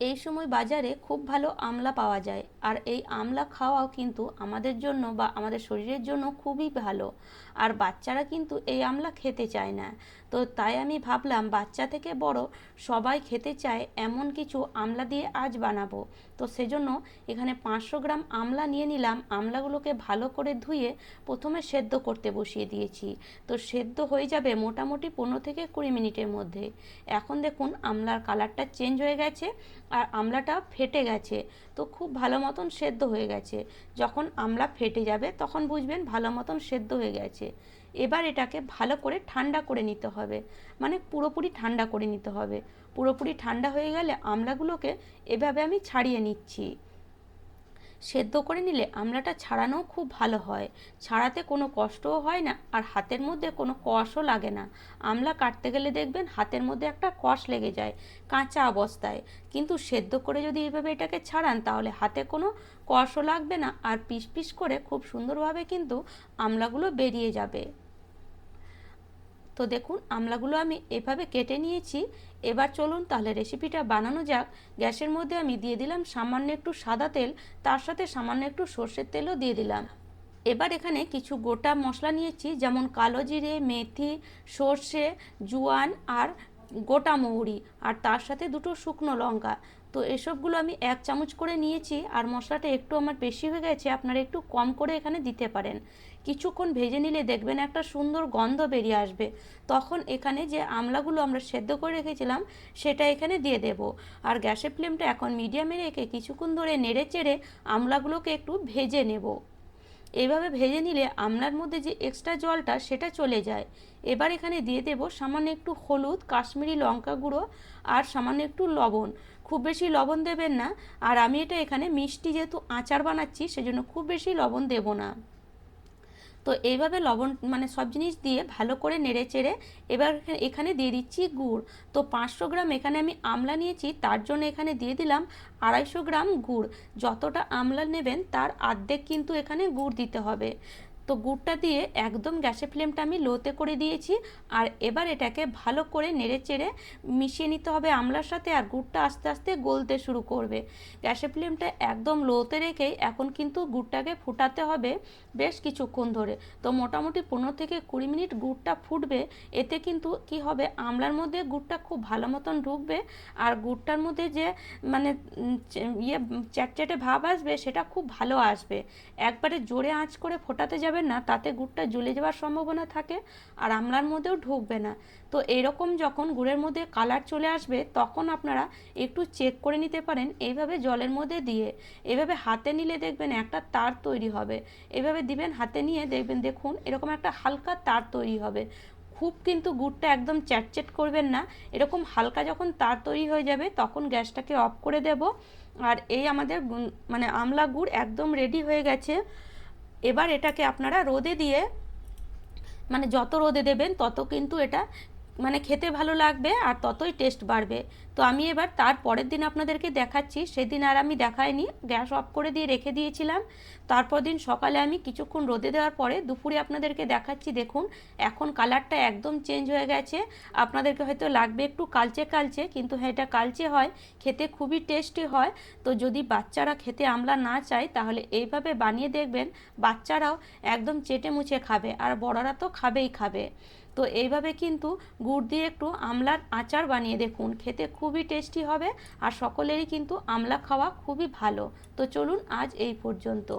এই সময় বাজারে খুব ভালো আমলা পাওয়া যায়। আর এই আমলা খাওয়াও কিন্তু আমাদের জন্য বা আমাদের শরীরের জন্য খুবই ভালো। আর বাচ্চারা কিন্তু এই আমলা খেতে চায় না। তো তাই আমি ভাবলাম, বাচ্চা থেকে বড় সবাই খেতে চায় এমন কিছু আমলা দিয়ে আজ বানাবো। তো সেজন্য এখানে পাঁচশো গ্রাম আমলা নিয়ে নিলাম। আমলাগুলোকে ভালো করে ধুয়ে প্রথমে সেদ্ধ করতে বসিয়ে দিয়েছি। তো সেদ্ধ হয়ে যাবে মোটামুটি পনেরো থেকে কুড়ি মিনিটের মধ্যে। এখন দেখুন, আমলার কালারটা চেঞ্জ হয়ে গেছে। আর আমলাটা ফেটে গেছে, তো খুব ভালো মতন সেদ্ধ হয়ে গেছে। যখন আমলা ফেটে যাবে, তখন বুঝবেন ভালো মতন সেদ্ধ হয়ে গেছে। এবার এটাকে ভালো করে ঠান্ডা করে নিতে হবে। মানে পুরোপুরি ঠান্ডা করে নিতে হবে। পুরোপুরি ঠান্ডা হয়ে গেলে আমলাগুলোকে এভাবে আমি ছাড়িয়ে নিচ্ছি। সেদ্ধ করে নিলে আমলাটা ছাড়ানোও খুব ভালো হয়। ছাড়াতে কোনো কষ্টও হয় না আর হাতের মধ্যে কোনো কষও লাগে না। আমলা কাটতে গেলে দেখবেন হাতের মধ্যে একটা কষ লেগে যায় কাঁচা অবস্থায়। কিন্তু সেদ্ধ করে যদি এইভাবে এটাকে ছাড়ান তাহলে হাতে কোনো কষও লাগবে না আর পিস পিস করে খুব সুন্দরভাবে কিন্তু আমলাগুলো বেরিয়ে যাবে। তো দেখুন, আমলাগুলো আমি এভাবে কেটে নিয়েছি। এবার চলুন তাহলে রেসিপিটা বানানো যাক। গ্যাসের মধ্যে আমি দিয়ে দিলাম সামান্য একটু সাদা তেল, তার সাথে সামান্য একটু সর্ষের তেলও দিয়ে দিলাম। এবার এখানে কিছু গোটা মশলা নিয়েছি, যেমন কালো জিরে, মেথি, সর্ষে, জোয়ান আর গোটা মৌরি, আর তার সাথে দুটো শুকনো লঙ্কা। তো এসবগুলো আমি এক চামচ করে নিয়েছি আর মশলাটা একটু আমার বেশি হয়ে গেছে, আপনারা একটু কম করে এখানে দিতে পারেন। কিছুক্ষণ ভেজে নিলে দেখবেন একটা সুন্দর গন্ধ বেরিয়ে আসবে। তখন এখানে যে আমলাগুলো আমরা সেদ্ধ করে রেখেছিলাম, সেটা এখানে দিয়ে দেব। আর গ্যাসের ফ্লেমটা এখন মিডিয়ামে রেখে কিছুক্ষণ ধরে নেড়ে চেড়ে আমলাগুলোকে একটু ভেজে নেব। এইভাবে ভেজে নিলে আমলার মধ্যে যে এক্সট্রা জলটা সেটা চলে যায়। এবার এখানে দিয়ে দেব সামান্য একটু হলুদ, কাশ্মীরি লঙ্কা গুঁড়ো আর সামান্য একটু লবণ। খুব বেশি লবণ দেবেন না। আর আমি এটা এখানে মিষ্টি যেহেতু আচার বানাচ্ছি, সেজন্য খুব বেশি লবণ দেব না। তো এইভাবে লবণ মানে সব জিনিস দিয়ে ভালো করে নেড়ে চেড়ে এবার এখানে দিয়ে দিচ্ছি গুড়। তো পাঁচশো গ্রাম এখানে আমি আমলা নিয়েছি, তার জন্য এখানে দিয়ে দিলাম আড়াইশো গ্রাম গুড়। যতটা আমলা নেবেন তার আর্ধেক কিন্তু এখানে গুড় দিতে হবে। তো গুড়টা দিয়ে একদম গ্যাসের ফ্লেমটা আমি লোতে করে দিয়েছি আর এবার এটাকে ভালো করে নেড়ে চেড়ে মিশিয়ে নিতে হবে আমলার সাথে আর গুড়টা আস্তে আস্তে গলতে শুরু করবে। গ্যাসের ফ্লেমটা একদম লোতে রেখেই এখন কিন্তু গুড়টাকে ফুটাতে হবে বেশ কিছুক্ষণ ধরে। তো মোটামুটি পনেরো থেকে কুড়ি মিনিট গুড়টা ফুটবে, এতে কিন্তু কি হবে আমলার মধ্যে গুড়টা খুব ভালো মতন ঢুকবে আর গুড়টার মধ্যে যে মানে ইয়ে চ্যাটচ্যাটে ভাব আসবে সেটা খুব ভালো আসবে। একবারে জোরে আঁচ করে ফোটাতে যাবে যাবেন না, তাতে গুড়টা জ্বলে যাওয়ার সম্ভাবনা থাকে আর আমলার মধ্যেও ঢুকবে না। তো এরকম যখন গুড়ের মধ্যে কালার চলে আসবে, তখন আপনারা একটু চেক করে নিতে পারেন, এইভাবে জলের মধ্যে দিয়ে। এভাবে হাতে নিলে দেখবেন একটা তার তৈরি হবে। এভাবে দিবেন, হাতে নিয়ে দেখবেন, দেখুন এরকম একটা হালকা তার তৈরি হবে। খুব কিন্তু গুড়টা একদম চ্যাটচ্যাট করবেন না। এরকম হালকা যখন তার তৈরি হয়ে যাবে, তখন গ্যাসটাকে অফ করে দেব। আর এই আমাদের মানে আমলা গুড় একদম রেডি হয়ে গেছে। এবার এটাকে আপনারা রোদে দিয়ে মানে যত রোদে দেবেন তত কিন্তু এটা মানে খেতে ভালো লাগবে আর ততই টেস্ট বাড়বে। তো আমি এবার তার পরের দিন আপনাদেরকে দেখাচ্ছি। সেদিন আর আমি দেখাইনি, গ্যাস অফ করে দিয়ে রেখে দিয়েছিলাম। তারপর দিন সকালে আমি কিছুক্ষণ রোদে দেওয়ার পরে দুপুরে আপনাদেরকে দেখাচ্ছি, দেখুন, এখন কালারটা একদম চেঞ্জ হয়ে গেছে। আপনাদেরকে হয়তো লাগবে একটু কালচে কালচে, কিন্তু হ্যাঁ এটা কালচে হয়, খেতে খুবই টেস্টি হয়। তো যদি বাচ্চারা খেতে আমলা না চায়, তাহলে এইভাবে বানিয়ে দেখবেন, বাচ্চারাও একদম চেটে মুছে খাবে, আর বড়রা তো খাবেই খাবে। তো এইভাবে কিন্তু গুড় দিয়ে একটু আমলার আচার বানিয়ে দেখুন, খেতে খুবই টেস্টি হবে আর সকলেরই কিন্তু আমলা খাওয়া খুবই ভালো। তো চলুন আজ এই পর্যন্ত।